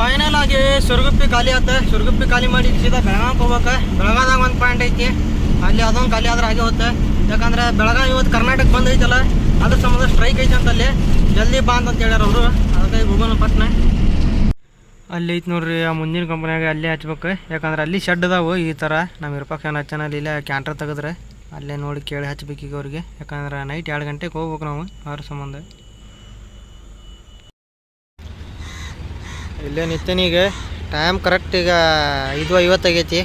Final ಆಗಿ ಸುರಗುಪ್ಪಿ ಖಾಲಿ ಆತ. ಸುರಗುಪ್ಪಿ ಖಾಲಿ ಮಾಡಿ ಸೀದಾ ಬೆಳಗಾವ್ ಹೋಗ್ಬೇಕು. ಬೆಳಗಾವ್ದಾಗ ಒಂದು ಪಾಯಿಂಟ್ ಐತಿ. ಅಲ್ಲಿ ಅದೊಂದು ಖಾಲಿ ಆದ್ರೆ ಹಾಗೆ ಹೋಗುತ್ತೆ ಯಾಕಂದ್ರೆ ಬೆಳಗಾವಿ ಇವತ್ತು ಕರ್ನಾಟಕ ಬಂದೈತಲ್ಲ, ಅದ್ರ ಸಂಬಂಧ ಸ್ಟ್ರೈಕ್ ಐತೆ ಅಂತ ಅಲ್ಲಿ ಜಲ್ದಿ ಬಾ ಅಂತ ಹೇಳ್ಯಾರ ಅವರು. ಅದಕ್ಕೆ ಗೂಗಲ್ ಪಟ್ನೆ. ಅಲ್ಲಿ ಐತೆ ನೋಡ್ರಿ, ಆ ಮುಂದಿನ ಕಂಪ್ನಿಯಾಗ ಅಲ್ಲೇ ಹಚ್ಬೇಕು. ಯಾಕಂದ್ರೆ ಅಲ್ಲಿ ಶೆಡ್ ಅದಾವು ಈ ಥರ ನಮ್ಮ ಇರ್ಪಕ್ಕ ಏನ್ ಅಲ್ಲಿ ಇಲ್ಲ ಕ್ಯಾಂಟ್ರ್ ತೆಗೆದ್ರೆ. ಅಲ್ಲೇ ನೋಡಿ ಕೇಳಿ ಹಚ್ಬೇಕು ಈಗ ಅವ್ರಿಗೆ. ಯಾಕಂದ್ರೆ ನೈಟ್ ಎರಡು ಗಂಟೆಗೆ ಹೋಗ್ಬೇಕು ನಾವು ಅವ್ರ ಸಂಬಂಧ. ಇಲ್ಲೇ ನಿತ್ಯನೀಗ ಟೈಮ್ ಕರೆಕ್ಟ್ ಈಗ ಐದು ಐವತ್ತಾಗೈತಿ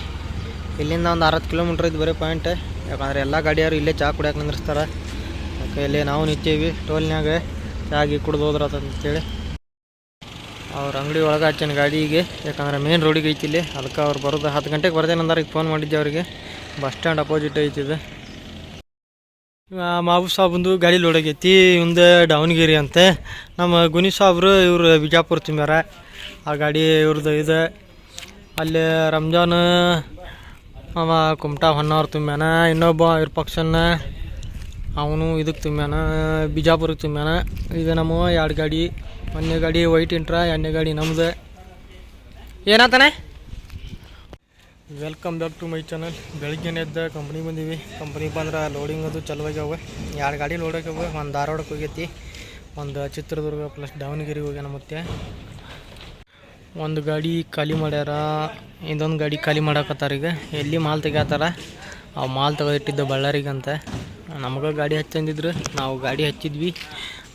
ಇಲ್ಲಿಂದ ಒಂದು ಅರವತ್ತು ಕಿಲೋಮೀಟ್ರ್ ಇದು ಬರೀ ಪಾಯಿಂಟ್ ಯಾಕಂದ್ರೆ ಎಲ್ಲ ಗಾಡಿಯವರು ಇಲ್ಲೇ ಚಹಾ ಕುಡಿಯಕ್ಕೆ ನಿಂದಿರ್ತಾರೆ ಯಾಕೆ ಇಲ್ಲೇ ನಾವು ನಿಂತೀವಿ ಟೋಲ್ನ್ಯಾಗ. ಚಾಗಿ ಕುಡ್ದು ಹೋದ್ರತ ಅಂತೇಳಿ. ಅವ್ರ ಅಂಗಡಿ ಒಳಗೆ ಹಚ್ಚನ ಗಾಡಿಗೆ ಯಾಕಂದ್ರೆ ಮೇನ್ ರೋಡಿಗೆ ಐತಿ ಇಲ್ಲಿ. ಅದಕ್ಕೆ ಅವ್ರು ಬರೋದು ಹತ್ತು ಗಂಟೆಗೆ ಬರ್ದೇನಂದಾರ ಈಗ ಫೋನ್ ಮಾಡಿದ್ದೆ ಅವರಿಗೆ. ಬಸ್ ಸ್ಟ್ಯಾಂಡ್ ಅಪೋಸಿಟ್ ಐತಿ ಇದು. ಮಾಬು ಸಾಬಂದು ಗಾಡಿ ಲೋಡ್ ಆಗೈತಿ. ಮುಂದೆ ದಾವಣಗೆರೆ ಅಂತೆ. ನಮ್ಮ ಗುನಿ ಸಾಬ್ರು ಇವರು ಬಿಜಾಪುರ ತುಂಬ್ಯಾರ. ಆ ಗಾಡಿ ಇವ್ರದ್ದು ಇದೆ. ಅಲ್ಲಿ ರಂಜಾನ್, ಅವ ಕುಮಟಾ ಹೊನ್ನವ್ರು ತುಂಬ್ಯಾನ ಇನ್ನೊಬ್ಬ ಇರ್ಪಕ್ಷನ್ನ ಅವನು ಇದಕ್ಕೆ ತುಂಬ್ಯಾನ ಬಿಜಾಪುರಕ್ಕೆ ತುಂಬ್ಯಾನ ಇದು ನಮ್ಮ ಎರಡು ಗಾಡಿ, ಒಂದನೇ ಗಾಡಿ ವೈಟ್ ಇಂಟ್ರಾ, ಎರಡನೇ ಗಾಡಿ ನಮ್ಮದು ಏನಾತಾನೆ? Welcome back to my channel ಬೆಳಿಗ್ಗೆನೇ ಎದ್ದ ಕಂಪ್ನಿ ಬಂದೀವಿ. ಕಂಪ್ನಿ ಬಂದ್ರೆ ಲೋಡಿಂಗ್ ಅದು ಚಲುವಾಗ್ಯಾವ. ಎರಡು ಗಾಡಿ ಲೋಡ್ ಆಗ್ಯಾವ. ಒಂದು ಧಾರವಾಡಕ್ಕೆ ಹೋಗೈತಿ. ಒಂದು ಚಿತ್ರದುರ್ಗ ಪ್ಲಸ್ ದಾವಣಗೆರೆಗೆ ಹೋಗ್ಯಾನ ಮತ್ತೆ. ಒಂದು ಗಾಡಿ ಖಾಲಿ ಮಾಡ್ಯಾರ, ಇನ್ನೊಂದು ಗಾಡಿ ಖಾಲಿ ಮಾಡಾಕತ್ತಾರ ಈಗ. ಎಲ್ಲಿ ಮಾಲ್ ತೆಗ್ಯಾತಾರ? ಆ ಮಾಲ್ ತೆಗೆದಿಟ್ಟಿದ್ದ ಬಳ್ಳಾರಿಗಂತ. ನಮಗೆ ಗಾಡಿ ಹಚ್ಚಂದಿದ್ರು, ನಾವು ಗಾಡಿ ಹಚ್ಚಿದ್ವಿ.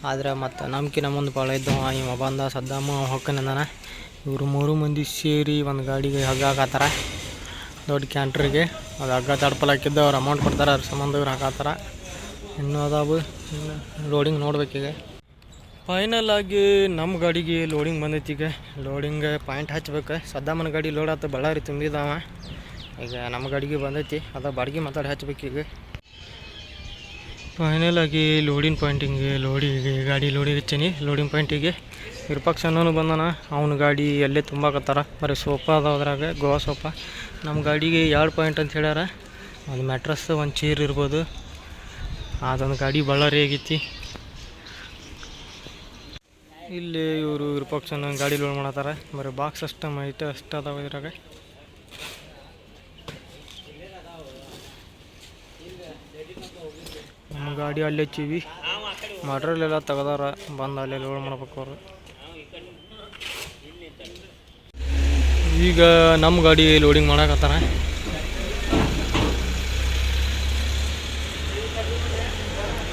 ಆದ್ರೆ ಮತ್ತು ನಮ್ಗೆ ಮುಂದೆ ಭಾಳ ಇದ್ದವ. ಇವ ಬಂದ ಸದ್ದಮ್ಮ ಹೊಕ್ಕನ ಇವರು ಮೂರು ಮಂದಿ ಸೇರಿ ಒಂದು ಗಾಡಿಗೆ ಹಗ್ಗ ಹಾಕತ್ತಾರ. ದೊಡ್ಡ ಕ್ಯಾಂಟ್ರಿಗೆ. ಅದು ಹಗ್ಗ ತಡ್ಪಲ್ ಹಾಕಿದ್ದು, ಅವ್ರು ಅಮೌಂಟ್ ಕೊಡ್ತಾರೆ, ಅದ್ರ ಸಂಬಂಧ ಇವ್ರು ಹಾಕತ್ತಾರ. ಇನ್ನೂ ಅದಾವು. ರೋಡಿಂಗ್ ನೋಡ್ಬೇಕೀಗ ಫೈನಲ್ ಆಗಿ ನಮ್ಮ ಗಾಡಿಗೆ ಲೋಡಿಂಗ್ ಬಂದೈತಿ ಈಗ. ಲೋಡಿಂಗ್ ಪಾಯಿಂಟ್ ಹಚ್ಬೇಕು. ಸದ್ದಾಮನ ಗಾಡಿ ಲೋಡ್ ಆತು, ಬಳ್ಳಾರಿ ತುಂಬಿದಾವ. ಈಗ ನಮ್ಮ ಗಾಡಿಗೆ ಬಂದೈತಿ. ಅದ ಬಾಡಿಗೆ ಮಾತಾಡಿ ಹಚ್ಬೇಕು ಈಗ. ಫೈನಲ್ ಆಗಿ ಲೋಡಿಂಗ್ ಲೋಡಿ ಲೋಡಿಗೆ ಗಾಡಿ ಲೋಡಿಗೆ ಹಚ್ಚೀನಿ ಲೋಡಿಂಗ್ ಪಾಯಿಂಟಿಗೆ ವಿರೂಪಾಕ್ಷನೂ ಬಂದಾನ. ಅವ್ನ ಗಾಡಿ ಎಲ್ಲೇ ತುಂಬಾಕತ್ತಾರ ಬರೀ ಸೋಫಾ ಅದಾವ ಅದ್ರಾಗ, ಗೋವಾ ಸೋಫಾ ನಮ್ಮ ಗಾಡಿಗೆ ಎರಡು ಪಾಯಿಂಟ್ ಅಂತ ಹೇಳ್ಯಾರ? ಒಂದು ಮ್ಯಾಟ್ರಸ್ ಒಂದು ಚೇರ್ ಇರ್ಬೋದು. ಅದೊಂದು ಗಾಡಿ ಬಳ್ಳಾರಿ ಆಗೈತಿ. ಇಲ್ಲಿ ಇವರು ವಿರೂಪಾಕ್ಷನ ಗಾಡಿ ಲೋಡ್ ಮಾಡತ್ತಾರ. ಬರೀ ಬಾಕ್ಸ್ ಅಷ್ಟು ಮೈಟ್ ಅಷ್ಟ ಅದಾವ ಇದ್ರಾಗ. ನಮ್ಮ ಗಾಡಿ ಅಲ್ಲಿ ಹಚ್ಚಿವಿ. ಮಟ್ರಿಯಲ್ ಎಲ್ಲ ತೆಗ್ದಾರ, ಬಂದು ಅಲ್ಲೇ ಲೋಡ್ ಮಾಡ್ಬೇಕು ಅವರು. ಈಗ ನಮ್ಮ ಗಾಡಿ ಲೋಡಿಂಗ್ ಮಾಡಕತ್ತಾರ.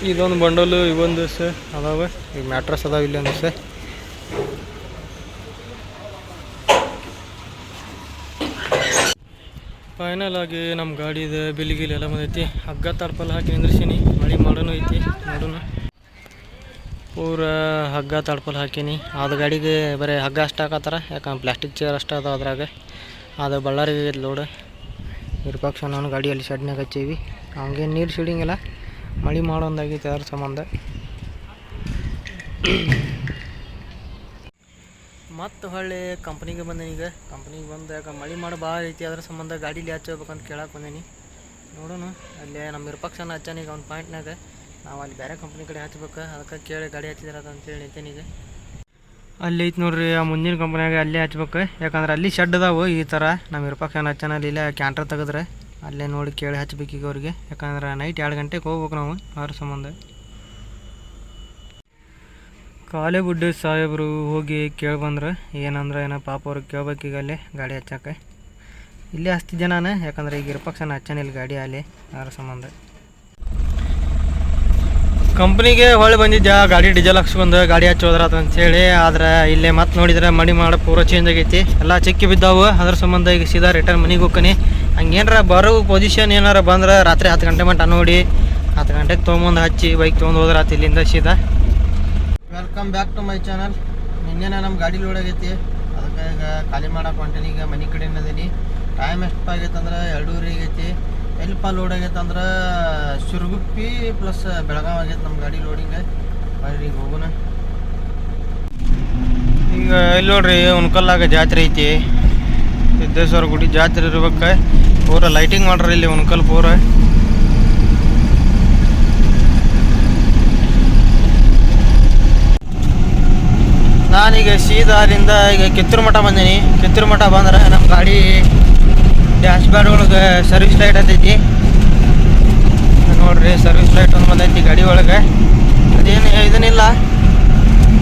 ಇದೊಂದು ಬಂಡಲು ಇವೊಂದು ದಿವಸ ಅದಾವೆ. ಈಗ ಮ್ಯಾಟ್ರಸ್ ಅದಾವ ಇಲ್ಲೊಂದು ಸ ಫೈನಲ್ ಆಗಿ ನಮ್ಮ ಗಾಡಿದು ಬಿಲ್ ಗಿಲ್ ಎಲ್ಲ ಬಂದೈತಿ. ಹಗ್ಗ ತಡ್ಪಲ್ ಹಾಕಿ ನಿಂದ್ರಿಸೀನಿ, ಮಳೆ ಮಾಡೋನು ಐತಿ, ನೋಡೋಣ. ಪೂರ ಹಗ್ಗ ತಡ್ಪಲ್ ಹಾಕೀನಿ. ಅದು ಗಾಡಿಗೆ ಬರೀ ಹಗ್ಗ ಅಷ್ಟು ಹಾಕತ್ತಾರ ಯಾಕಂದ್ರೆ ಪ್ಲಾಸ್ಟಿಕ್ ಚೇರ್ ಅಷ್ಟು ಅದ ಅದ್ರಾಗ. ಅದು ಬಳ್ಳಾರಿಗೆ ಲೋಡ್ ವಿರೂಪಾಕ್ಷ ನಾನು ಗಾಡಿಯಲ್ಲಿ ಶೆಡ್ನಾಗ ಹಚ್ಚೀವಿ. ಹಂಗೆ ನೀರು ಸಿಡಿಂಗಿಲ್ಲ ಮಳೆ ಮಾಡೋಂದಾಗೈತಿ ಅದ್ರ ಸಂಬಂಧ. ಮತ್ತು ಹೊಳ್ಳಿ ಕಂಪ್ನಿಗೆ ಬಂದೇನಿ ಈಗ. ಕಂಪ್ನಿಗೆ ಬಂದು ಯಾಕೆ ಮಳೆ ಮಾಡಿ ಭಾಳ ಐತಿ, ಅದ್ರ ಸಂಬಂಧ ಗಾಡೀಲಿ ಹಚ್ಚಬೇಕಂತ ಕೇಳಕ್ಕೆ ಬಂದೇನಿ. ನೋಡೋಣ, ಅಲ್ಲಿ ನಮ್ಮ ವಿರೂಪಾಕ್ಷನ ಹಚ್ಚಾನ ಈಗ ಒಂದು ಪಾಯಿಂಟ್ನಾಗ ನಾವು ಅಲ್ಲಿ ಬೇರೆ ಕಂಪ್ನಿ ಕಡೆ ಹಚ್ಬೇಕು, ಅದಕ್ಕೆ ಕೇಳಿ ಗಾಡಿ ಹಚ್ಚಿದಾರ ಅಂತೇಳಿ ನಿಂತೇನೆ ಈಗ. ಅಲ್ಲಿ ಐತಿ ನೋಡ್ರಿ, ಆ ಮುಂದಿನ ಕಂಪ್ನಿಯಾಗ ಅಲ್ಲೇ ಹಚ್ಬೇಕು. ಯಾಕಂದ್ರೆ ಅಲ್ಲಿ ಶೆಡ್ ಅದಾವು ಈ ಥರ ನಮ್ಮ ವಿರೂಪಾಕ್ಷನ ಹಚ್ಚಾನ, ಅಲ್ಲಿ ಇಲ್ಲ ಕ್ಯಾಂಟ್ರ್ ತೆಗೆದ್ರೆ. ಅಲ್ಲೇ ನೋಡಿ ಕೇಳಿ ಹಚ್ಬೇಕು ಈಗ ಅವ್ರಿಗೆ. ಯಾಕಂದ್ರೆ ನೈಟ್ ಎರಡು ಗಂಟೆಗೆ ಹೋಗ್ಬೇಕು ನಾವು ಅವ್ರ ಸಂಬಂಧ. ಕಾಲೇಗುಡ್ಡೆ ಸಾಹೇಬರು ಹೋಗಿ ಕೇಳ್ಬಂದ್ರೆ, ಏನಂದ್ರೆ ಏನೋ ಪಾಪ ಅವ್ರು ಕೇಳ್ಬೇಕೀಗ ಅಲ್ಲಿ, ಗಾಡಿ ಹಚ್ಚಕ್ಕೆ. ಇಲ್ಲೇ ಹಚ್ತಿದ್ದೆ ನಾನು ಯಾಕಂದ್ರೆ ಈಗ ಇರ್ಪಕ್ಷನ ಹಚ್ಚಾನಿಲ್ಲ ಗಾಡಿ ಅಲ್ಲಿ ಅದರ ಸಂಬಂಧ. ಕಂಪ್ನಿಗೆ ಹೊಳ್ಳಿ ಬಂದಿದ್ದೆ ಗಾಡಿ ಡೀಸೆಲ್ ಹಾಕ್ಸ್ಕೊಂಡು ಗಾಡಿ ಹಚ್ಚೋದ್ರ ಅಂತ ಹೇಳಿ, ಆದ್ರೆ ಇಲ್ಲೇ ಮತ್ತೆ ನೋಡಿದ್ರೆ ಮಡಿ ಮಾಡೋ ಪೂರ ಚೇಂಜ್ ಆಗೈತಿ. ಎಲ್ಲ ಚಿಕ್ಕಿ ಬಿದ್ದಾವು, ಅದ್ರ ಸಂಬಂಧ ಈಗ ಸೀದಾ ರಿಟರ್ನ್ ಮನೆಗೆ ಹೋಗ್ಕನಿ. ಹಂಗೇನಾರ ಬರೋ ಪೊಸಿಷನ್ ಏನಾರ ಬಂದ್ರೆ ರಾತ್ರಿ ಹತ್ತು ಗಂಟೆ ಮಟ್ಟ ನೋಡಿ, ಹತ್ತು ಗಂಟೆಗೆ ತೊಗೊಂಬಂದು ಹಚ್ಚಿ ಬೈಕ್ ತೊಗೊಂಡು ಹೋದ್ರಾತ ಇಲ್ಲಿಂದ ಸೀದಾ. Welcome back to my channel ನಿನ್ನೆನೇ ನಮ್ಮ ಗಾಡಿ ಲೋಡ್ ಆಗೈತಿ. ಅದಕ್ಕೆ ಈಗ ಖಾಲಿ ಮಾಡಕ್ಕೆ ಹೊಂಟೇನಿ. ಈಗ ಮನೆ ಕಡೆ ಅದೀನಿ ಟೈಮ್ ಎಷ್ಟು ಆಗೈತೆ ಅಂದ್ರೆ ಎರಡೂರಿ ಆಗೈತಿ. ಎಲ್ಪ ಲೋಡ್ ಆಗೈತೆ ಅಂದ್ರೆ ಸುರಗುಪ್ಪಿ ಪ್ಲಸ್ ಬೆಳಗಾವಿ ಆಗೈತೆ ನಮ್ಮ ಗಾಡಿ ಲೋಡಿಂಗ್ ಬರ್ರಿ ಈಗ ಹೋಗೋಣ. ಈಗ ಇಲ್ಲಿ ನೋಡ್ರಿ ಉಣ್ಕಲ್ಲಾಗ ಜಾತ್ರೆ ಐತಿ. ಸಿದ್ದೇಶ್ವರ ಗುಡಿ ಜಾತ್ರೆ ಇರ್ಬೇಕು. ಪೂರ ಲೈಟಿಂಗ್ ಮಾಡ್ರಿ ಇಲ್ಲಿ ಉಣ್ಕಲ್ ಪೂರ ನಾನೀಗ ಸೀದಾ ಈಗ ಕಿತ್ತೂರು ಮಠ ಬಂದೀನಿ. ಕಿತ್ತೂರು ಮಠ ಬಂದ್ರೆ ನಮ್ಮ ಗಾಡಿ ಡ್ಯಾಶ್ ಬ್ಯಾಡ್ ಒಳಗೆ ಸರ್ವಿಸ್ ಲೈಟ್ ಹತ್ತೈತಿ. ನೋಡ್ರಿ ಸರ್ವಿಸ್ ಲೈಟ್ ಒಂದು ಬಂದೈತಿ ಗಾಡಿ ಒಳಗೆ. ಅದೇನು ಇದನ್ನಿಲ್ಲ.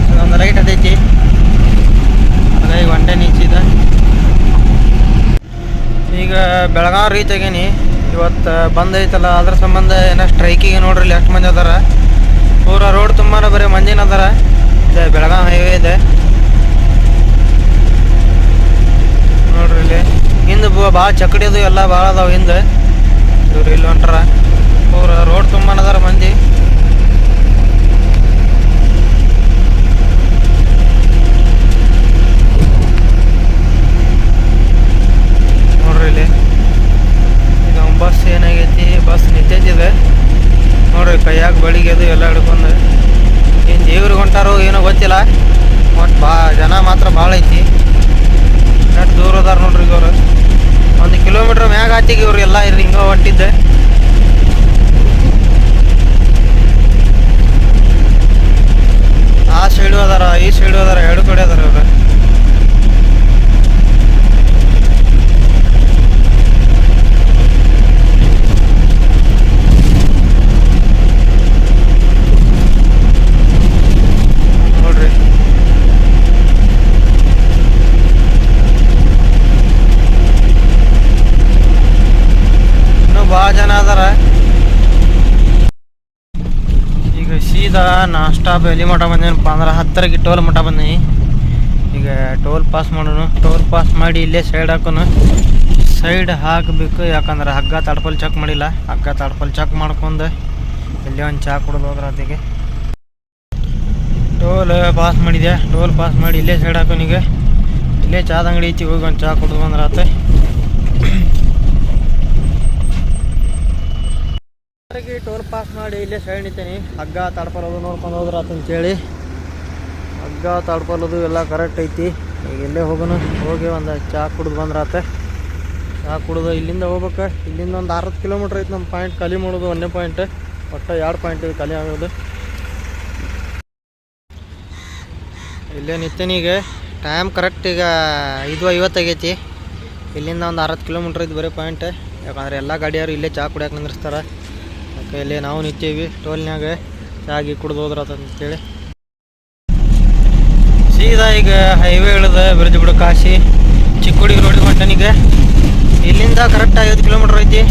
ಅದೊಂದು ಲೈಟ್ ಅದೈತಿ ಅದೇ ಈಗ ಒಂಟೆ ನಿಂಚಿದ ಈಗ ಬೆಳಗಾವಿ ರೀಚ್ ಆಗೇನಿ. ಇವತ್ತು ಬಂದೈತಲ್ಲ ಅದ್ರ ಸಂಬಂಧ ಏನೋ ಸ್ಟ್ರೈಕಿಗೆ ನೋಡ್ರಿ, ಎಷ್ಟು ಮಂದಿ ಅದಾರ. ಪೂರ ರೋಡ್ ತುಂಬಾನೇ ಬರೀ ಮಂದಿನ ಅದಾರ. ಇದೆ ಬೆಳಗಾಂ ಹೈವೇ ಇದೆ. ನೋಡ್ರಿ ಇಲ್ಲಿ. ಹಿಂದೆ ಭಾಳ ಚಕಡಿ ಅದು ಎಲ್ಲ ಭಾಳ ಅದಾವ ಹಿಂದೆ. ಇವ್ರು ಇಲ್ಲಿ ಹೊಂಟ್ರ. ಅವ್ರ ರೋಡ್ ತುಂಬಾ ಅದಾರ ಮಂದಿ. ನೋಡ್ರಿ ಇಲ್ಲಿ. ಈಗ ಬಸ್ ಏನಾಗೈತಿ? ಬಸ್ ನಿಂತೈತಿದೆ ನೋಡ್ರಿ ಕೈಯಾಗ ಬಳಿಗೆ ಅದು ಎಲ್ಲ ಏನು ದೇವ್ರಿಗೆ ಹೊಂಟಾರೋ ಏನೋ ಗೊತ್ತಿಲ್ಲ. ಒಟ್ಟು ಬಾ, ಜನ ಮಾತ್ರ ಭಾಳ ಐತಿ. ಎಷ್ಟು ದೂರ ಅದಾರ ನೋಡ್ರಿ ಇವರು. ಒಂದು ಕಿಲೋಮೀಟ್ರ್ ಮ್ಯಾಗ ಆತಿಗೆ ಇವ್ರು ಎಲ್ಲ ಹಿಂಗೆ ಹೊಂಟಿದ್ದೆ. ಆ ಸೈಡು ಅದಾರ, ಈ ಸೈಡು ಅದಾರ, ಎರಡು ಕಡೆ ಅದಾರ ಇವ್ರು ನೋಡ್ರಿ ಇನ್ನೂ ಭಾಳ ಜನ ಅದಾರ ಈಗ ನಾ ನಾಷ್ಟಾ ಎಲ್ಲಿ ಮಠ ಬಂದೇನಪ್ಪ ಅಂದ್ರೆ ಹತ್ತರಕ್ಕೆ ಟೋಲ್ ಮಠ ಬಂದೀನಿ. ಈಗ ಟೋಲ್ ಪಾಸ್ ಮಾಡೋನು, ಟೋಲ್ ಪಾಸ್ ಮಾಡಿ ಇಲ್ಲೇ ಸೈಡ್ ಹಾಕೋನು. ಸೈಡ್ ಹಾಕಬೇಕು, ಯಾಕಂದ್ರೆ ಹಗ್ಗ ತಡ್ಪಲ್ ಚೆಕ್ ಮಾಡಿಲ್ಲ. ಹಗ್ಗ ತಡ್ಪಲ್ ಚೆಕ್ ಮಾಡ್ಕೊಂಡು ಇಲ್ಲಿ ಒಂದು ಚಾ ಕುಡಿದು ಹೋದ್ರೆ ಅದಕ್ಕೆ ಟೋಲ್ ಪಾಸ್ ಮಾಡಿದೆ ಟೋಲ್ ಪಾಸ್ ಮಾಡಿ ಇಲ್ಲೇ ಸೈಡ್ ಹಾಕೋನಿಗೆ ಇಲ್ಲೇ ಚಾದ ಅಂಗಡಿ ಐತಿ, ಹೋಗಿ ಒಂದು ಚಾ ಕುಡಿದು ಬಂದ್ರೆ ಆತ. ಟೋಲ್ ಪಾಸ್ ಮಾಡಿ ಇಲ್ಲೇ ಸೈಡ್ ಹಗ್ಗ ತಡ್ಪಲೋದು ನೋಡ್ಕೊಂಡು ಹೋದ್ರ ಅಂತೇಳಿ. ಹಗ್ಗ ತಡ್ಪಲೋದು ಎಲ್ಲ ಕರೆಕ್ಟ್ ಐತಿ. ಈಗ ಇಲ್ಲೇ ಹೋಗೋಣ. ಹೋಗಿ ಒಂದು ಚಾ ಕುಡಿದು ಬಂದ್ರೆ ಚಹಾ ಕುಡಿದು ಇಲ್ಲಿಂದ ಹೋಗ್ಬೇಕು. ಇಲ್ಲಿಂದ ಒಂದು ಅರವತ್ತು ಕಿಲೋಮೀಟ್ರ್ ಐತಿ ನಮ್ಮ ಪಾಯಿಂಟ್ ಖಾಲಿ ಮಾಡೋದು ಒಂದೇ ಪಾಯಿಂಟ್ ಒಟ್ಟು ಎರಡು ಪಾಯಿಂಟ್ ಖಾಲಿ ಆಗೋದು. ಇಲ್ಲೇ ಈಗ. ಟೈಮ್ ಕರೆಕ್ಟ್ ಈಗ ಐದು ಐವತ್ತಾಗೈತಿ ಇಲ್ಲಿಂದ ಒಂದು ಅರವತ್ತು ಕಿಲೋಮೀಟ್ರ್ ಐತಿ ಬರೀ ಪಾಯಿಂಟ್ ಯಾಕಂದ್ರೆ ಎಲ್ಲ ಗಾಡಿಯವರು ಇಲ್ಲೇ ಚಾ ಕುಡಿಯಕ್ಕೆ ನಿಂದಿರ್ಸ್ತಾರೆ. ಯಾಕೆ ಇಲ್ಲೇ ನಾವು ನಿಂತೀವಿ. ಟೋಲ್ನ್ಯಾಗ ಚಾಗಿ ಕುಡ್ದು ಹೋದ್ರ ಅಂತೇಳಿ. ಸೀದಾ ಈಗ ಹೈವೇ ಇಳಿದ ಬ್ರಿಡ್ಜ್ ಬಿಡು ಕಾಶಿ ಚಿಕ್ಕುಡಿ ರೋಡಿಗೆ ಹೊಂಟನೀಗ ಇಲ್ಲಿಂದ ಕರೆಕ್ಟ್ ಐವತ್ತು ಕಿಲೋಮೀಟ್ರ್ ಐತಿ.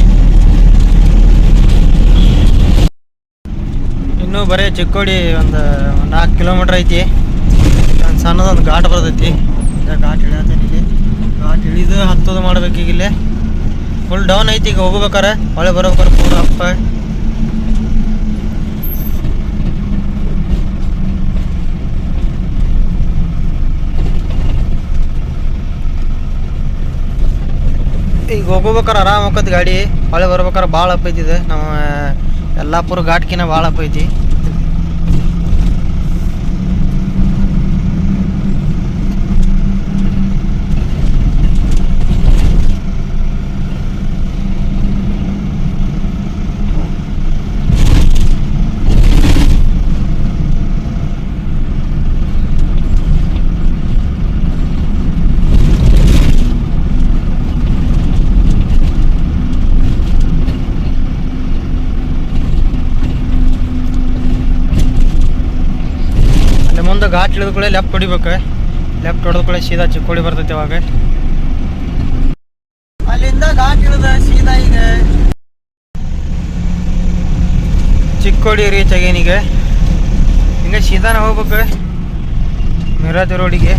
ಇನ್ನೂ ಬರೀ ಚಿಕ್ಕೋಡಿ ಒಂದು ನಾಲ್ಕು ಕಿಲೋಮೀಟ್ರ್ ಐತಿ. ಒಂದು ಸಣ್ಣದೊಂದು ಘಾಟ್ ಬರ್ತೈತಿ. ಘಾಟ್ ಇಲ್ಲಿ. ಘಾಟ್ ಇಳಿದು ಹತ್ತೋದು ಮಾಡ್ಬೇಕು ಈಗ ಇಲ್ಲೇ. ಫುಲ್ ಡೌನ್ ಐತಿ ಈಗ ಹೋಗ್ಬೇಕಾರೆ. ಹೊಳೆ ಬರ್ಬೇಕಾರೆ ಪೂರ ಅಪ್ಪ. ಈಗ ಹೋಗ್ಬೇಕಾರೆ ಆರಾಮ್ ಹೋಗತ್ ಗಾಡಿ ಹೊಳೆ ಬರ್ಬೇಕಾರೆ ಭಾಳ ಇದು. ನಮ್ಮ ಯಲ್ಲಾಪುರ ಘಾಟ್ಕಿನ ಭಾಳ ಅಪ್ ಮುಂದೆ ಘಾಟ್ ಹಿಡಿದ ಕೂಡ ಲೆಫ್ಟ್ ಹೊಡಿಬೇಕು. ಲೆಫ್ಟ್ ಹೊಡೆದ ಕೂಡ ಸೀದಾ ಚಿಕ್ಕೋಡಿ ಬರ್ತೈತೆ ಅವಾಗ. ಅಲ್ಲಿಂದ ಘಾಟ್ ಹಿಡಿದ ಸೀದಾ ಈಗ ಚಿಕ್ಕೋಡಿ ರೀಚ್ ಆಗೇನೀಗ ಹಿಂಗೆ ಸೀದಾನ ಹೋಗ್ಬೇಕು. ಮಿರಾಜ್ ರೋಡಿಗೆ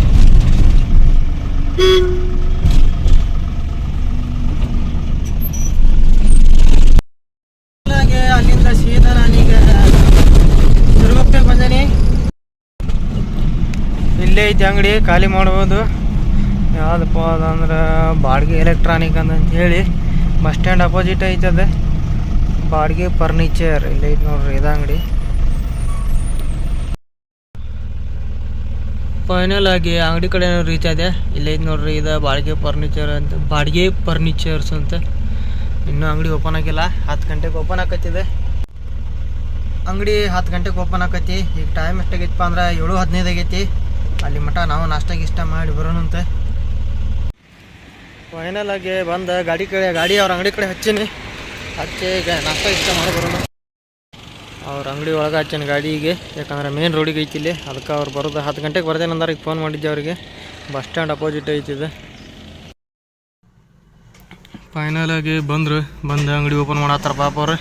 ಹಾಗೆ ಅಲ್ಲಿಂದ ಸೀದಾ ನಾನೀಗ ದುರ್ಗಕ್ಕೆ ಬಂದೇನಿ ಇಲ್ಲೇ ಐತಿ ಅಂಗಡಿ, ಖಾಲಿ ಮಾಡ್ಬೋದು. ಯಾವುದಪ್ಪ ಅದಂದ್ರೆ ಬಾಡಿಗೆ ಎಲೆಕ್ಟ್ರಾನಿಕ್ ಅಂತ ಹೇಳಿ ಬಸ್ ಸ್ಟ್ಯಾಂಡ್ ಅಪೋಸಿಟ್ ಐತದ ಬಾಡಿಗೆ ಫರ್ನಿಚರ್ ಇಲ್ಲಿ ಐತಿ ನೋಡ್ರಿ ಇದ ಅಂಗಡಿ. ಫೈನಲ್ ಆಗಿ ಅಂಗಡಿ ಕಡೆ ರೀಚ್ ಇಲ್ಲಿ ಐತಿ ನೋಡ್ರಿ ಇದು ಬಾಡಿಗೆ ಫರ್ನಿಚರ್ ಅಂತ, ಬಾಡಿಗೆ ಫರ್ನಿಚರ್ಸ್ ಅಂತ. ಇನ್ನೂ ಅಂಗಡಿ ಓಪನ್ ಆಗಿಲ್ಲ. ಹತ್ತು ಗಂಟೆಗೆ ಓಪನ್ ಆಕತ್ತಿದೆ. ಅಂಗಡಿ ಹತ್ತು ಗಂಟೆಗೆ ಓಪನ್ ಆಕತಿ ಈಗ ಟೈಮ್ ಎಷ್ಟಾಗೈತಪ್ಪ ಅಂದ್ರೆ ಏಳು ಹದಿನೈದು ಆಗೈತಿ. ಅಲ್ಲಿ ಮಠ ನಾವು ನಾಷ್ಟ ಗಿಷ್ಟ ಮಾಡಿ ಬರೋಣಂತೆ. ಫೈನಲ್ ಆಗಿ ಬಂದ ಗಾಡಿ ಕಡೆ ಗಾಡಿ ಅವ್ರ ಅಂಗಡಿ ಕಡೆ ಹಚ್ಚೀನಿ. ಹಚ್ಚಿ ಈಗ ನಾಷ್ಟ ಗಿಷ್ಟ ಮಾಡಿ ಬರೋಣ. ಅವ್ರ ಅಂಗಡಿ ಒಳಗೆ ಹಚ್ಚೀನಿ ಗಾಡಿಗೆ ಯಾಕಂದ್ರೆ ಮೇನ್ ರೋಡಿಗೆ ಐತಿ ಇಲ್ಲಿ. ಅದಕ್ಕೆ ಅವ್ರು ಬರೋದು ಹತ್ತು ಗಂಟೆಗೆ ಬರ್ದೇನಂದ್ರೆ ಈಗ ಫೋನ್ ಮಾಡಿದ್ದೆ ಅವರಿಗೆ. ಬಸ್ ಸ್ಟ್ಯಾಂಡ್ ಅಪೋಸಿಟ್ ಐತಿದೆ ಫೈನಲ್ ಆಗಿ ಬಂದರು. ಬಂದು ಅಂಗಡಿ ಓಪನ್ ಮಾಡತ್ತಾರ ಪಾಪ ಅವ್ರು.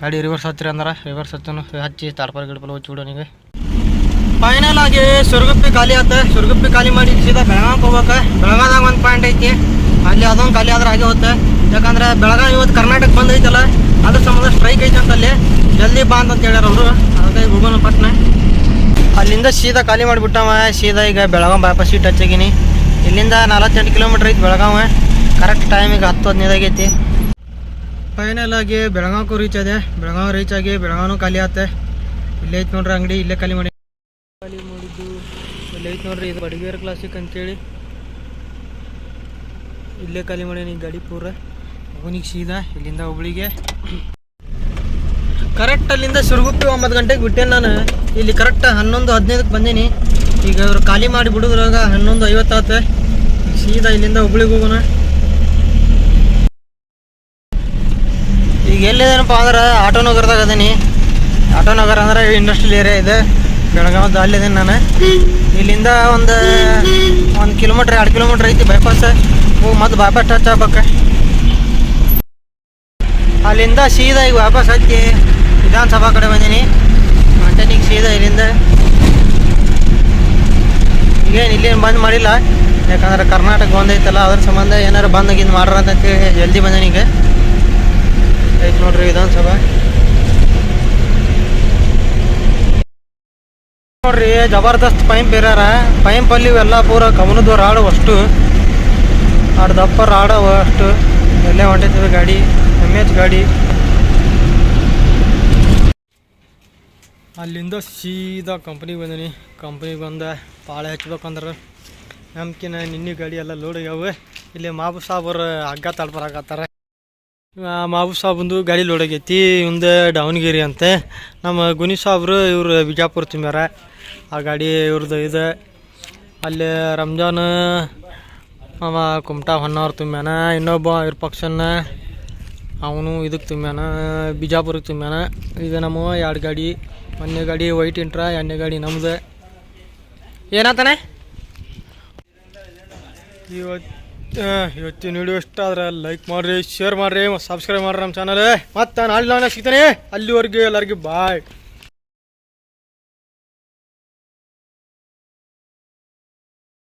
ಗಾಡಿ ರಿವರ್ಸ್ ಹತ್ತಿರ ಅಂದ್ರೆ. ರಿವರ್ಸ್ ಹಚ್ಚನು. ಹಚ್ಚಿ ತಾರ್ಪಲ್ ಗಿಡಪಲ್ ಹಚ್ಚಿ ಬಿಡೋನಿಗೆ ಫೈನಲ್ ಆಗಿ ಸುರಗುಪ್ಪಿ ಖಾಲಿ ಆತ. ಸುರಗುಪ್ಪಿ ಖಾಲಿ ಮಾಡಿ ಸೀದಾ ಬೆಳಗಾವಿ ಹೋಗ್ಬೇಕು. ಬೆಳಗಾವ್ದಾಗ ಒಂದು ಪಾಯಿಂಟ್ ಐತಿ. ಅಲ್ಲಿ ಅದೊಂದು ಖಾಲಿ ಆದ್ರೆ ಹಾಗೆ ಹೋಗುತ್ತೆ. ಯಾಕಂದ್ರೆ ಬೆಳಗಾವಿ ಇವತ್ತು ಕರ್ನಾಟಕ ಬಂದ್ ಐತಲ್ಲ, ಅದ್ರ ಸಂಬಂಧ ಸ್ಟ್ರೈಕ್ ಐತೆ ಅಂತ ಅಲ್ಲಿ ಜಲ್ದಿ ಬಾ ಅಂತ ಹೇಳ್ಯಾರ ಅವರು. ಅದಕ್ಕೆ ಹೋಗೋಣ ಪಟ್ನ. ಅಲ್ಲಿಂದ ಸೀದಾ ಖಾಲಿ ಮಾಡಿಬಿಟ್ಟವ. ಸೀದಾ ಈಗ ಬೆಳಗಾವ್ ಬೈಪಾಸ್ ಟಚ್ ಹಚ್ಚಾಗಿನಿ ಇಲ್ಲಿಂದ ನಲವತ್ತೆಂಟು ಕಿಲೋಮೀಟ್ರ್ ಐತಿ ಬೆಳಗಾವ. ಕರೆಕ್ಟ್ ಟೈಮಿಗೆ ಹತ್ತು ಹದಿನೈದು ಆಗೈತಿ. ಫೈನಲ್ ಆಗಿ ಬೆಳಗಾವ್ಗೂ ರೀಚ್ ಆದೆ. ಬೆಳಗಾವಿ ರೀಚ್ ಆಗಿ ಬೆಳಗಾವಿನೂ ಖಾಲಿ ಆತೆ. ಇಲ್ಲೇ ಐತೆ ನೋಡ್ರಿ ಅಂಗಡಿ, ಇಲ್ಲೇ ಖಾಲಿ ಮಾಡಿ ಇಲ್ಲೇ ಐತೆ ನೋಡ್ರಿ, ಇದು ಬಡಗೇರ್ ಕ್ಲಾಸಿಕ್ ಅಂತೇಳಿ. ಇಲ್ಲೇ ಖಾಲಿ ಮಾಡೀನಿ ಈ ಗಾಡಿ ಪೂರ. ಅವನಿಗೆ ಸೀದಾ ಇಲ್ಲಿಂದ ಹುಬ್ಳಿಗೆ. ಕರೆಕ್ಟ್ ಅಲ್ಲಿಂದ ಸುರಗುಪ್ಪಿ ಒಂಬತ್ತು ಗಂಟೆಗೆ ಬಿಟ್ಟೇನೆ ನಾನು. ಇಲ್ಲಿ ಕರೆಕ್ಟ್ ಹನ್ನೊಂದು ಹದಿನೈದಕ್ಕೆ ಬಂದೀನಿ. ಈಗ ಅವ್ರು ಖಾಲಿ ಮಾಡಿ ಬಿಡುದ್ರಾಗ ಹನ್ನೊಂದು ಐವತ್ತಾತೆ ಸೀದಾ ಇಲ್ಲಿಂದ ಹುಬ್ಳಿಗೆ ಹೋಗೋಣ. ಈಗ ಎಲ್ಲಿದೇನಪ್ಪ ಅಂದ್ರೆ, ಆಟೋ ನಗರದಾಗ ಅದೀನಿ. ಆಟೋ ನಗರ ಅಂದ್ರೆ ಇಂಡಸ್ಟ್ರಿಯಲ್ ಏರಿಯಾ ಇದೆ. ಬೆಳಗಾವದ ಅಲ್ಲಿದ್ದೀನಿ ನಾನು. ಇಲ್ಲಿಂದ ಒಂದು ಒಂದು ಕಿಲೋಮೀಟ್ರ್ ಎರಡು ಕಿಲೋಮೀಟ್ರ್ ಐತಿ ಬೈಪಾಸ್ ಹೋಗಿ ಮತ್ತು ಬೈಪಾಸ್ ಟಚ್ ಆಗ್ಬೇಕು. ಅಲ್ಲಿಂದ ಸೀದಾ ಈಗ ವಾಪಸ್ ಹತ್ತಿ ವಿಧಾನಸಭಾ ಕಡೆ ಬಂದೀನಿ. ಮಂಟನಿಗೆ ಸೀದಾ ಇಲ್ಲಿಂದ. ಈಗೇನು ಇಲ್ಲೇನು ಬಂದ್ ಮಾಡಿಲ್ಲ. ಯಾಕಂದ್ರೆ ಕರ್ನಾಟಕ ಬಂದೈತಲ್ಲ, ಅದ್ರ ಸಂಬಂಧ ಏನಾರು ಬಂದ್ ಮಾಡ್ರಂತ ಮಾಡ್ರ ಅಂತೇಳಿ ಜಲ್ದಿ ಈಗ. ಐತೆ ನೋಡ್ರಿ ವಿಧಾನಸಭಾ. ನೋಡ್ರಿ, ಜಬರ್ದಸ್ತ್ ಪೈಂಪ್ ಇರ್ಯಾರ. ಪೈಂಪ್ ಅಲ್ಲಿ ಇವೆಲ್ಲ ಪೂರ ಕಮನದ್ದು ರಾಡು ಅಷ್ಟು. ಆಡು ದಪ್ಪ ರಾಡವ ಅಷ್ಟು. ಎಲ್ಲೇ ಹೊಂಟೈತದ ಗಾಡಿ ಎಂ ಎಚ್ ಗಾಡಿ. ಅಲ್ಲಿಂದ ಸೀದಾ ಕಂಪ್ನಿಗೆ ಬಂದೀನಿ. ಕಂಪ್ನಿಗೆ ಬಂದ ಪಾಳೆ ಹಚ್ಬೇಕಂದ್ರೆ ನಮ್ಕಿನ ನಿನ್ನೆ ಗಾಡಿ ಎಲ್ಲ ಲೋಡ್ ಆಗ್ಯಾವೆ. ಇಲ್ಲಿ ಮಾಬು ಸಾಬರು ಹಗ್ಗ ತಡ್ಬರಾಕತ್ತಾರ ಮಾಬು ಸಾಬಂದು ಗಾಡಿ ಲೋಡಾಗೈತಿ ಮುಂದೆ ದಾವಣಗೆರೆ ಅಂತ. ನಮ್ಮ ಗುನಿ ಸಾಬ್ರು ಇವರು ಬಿಜಾಪುರ ತುಂಬ್ಯಾರ ಆ ಗಾಡಿ ಇವ್ರದ್ದು ಇದೆ. ಅಲ್ಲಿ ರಂಜಾನ್, ಅವ ಕುಮಟಾ ಹೊನ್ನವ್ರು ತುಂಬ್ಯಾನ ಇನ್ನೊಬ್ಬ ಇರ್ಪಕ್ಷನ್ನ ಅವನು ಇದಕ್ಕೆ ತುಂಬ್ಯಾನ ಬಿಜಾಪುರಕ್ಕೆ ತುಂಬ್ಯಾನ ಈಗ ನಮ್ಮ ಎರಡು ಗಾಡಿ, ಒಂದನೇ ಗಾಡಿ ವೈಟ್ ಇಂಟ್ರ, ಎರಡನೇ ಗಾಡಿ ನಮ್ದು. ಏನಾತಾನೆ? ಇವತ್ತು ಇವತ್ತಿನ ವಿಡಿಯೋ ಇಷ್ಟ ಆದ್ರೆ ಲೈಕ್ ಮಾಡ್ರಿ ಶೇರ್ ಮಾಡಿರಿ ಸಬ್ಸ್ಕ್ರೈಬ್ ಮಾಡ್ರಿ ನಮ್ಮ ಚಾನಲ್ ಮತ್ತೆ ನಾಳೆ ನಾಳೆ ಸಿಗ್ತಾನೆ. ಅಲ್ಲಿವರೆಗೆ ಎಲ್ಲರಿಗೂ ಬಾಯ್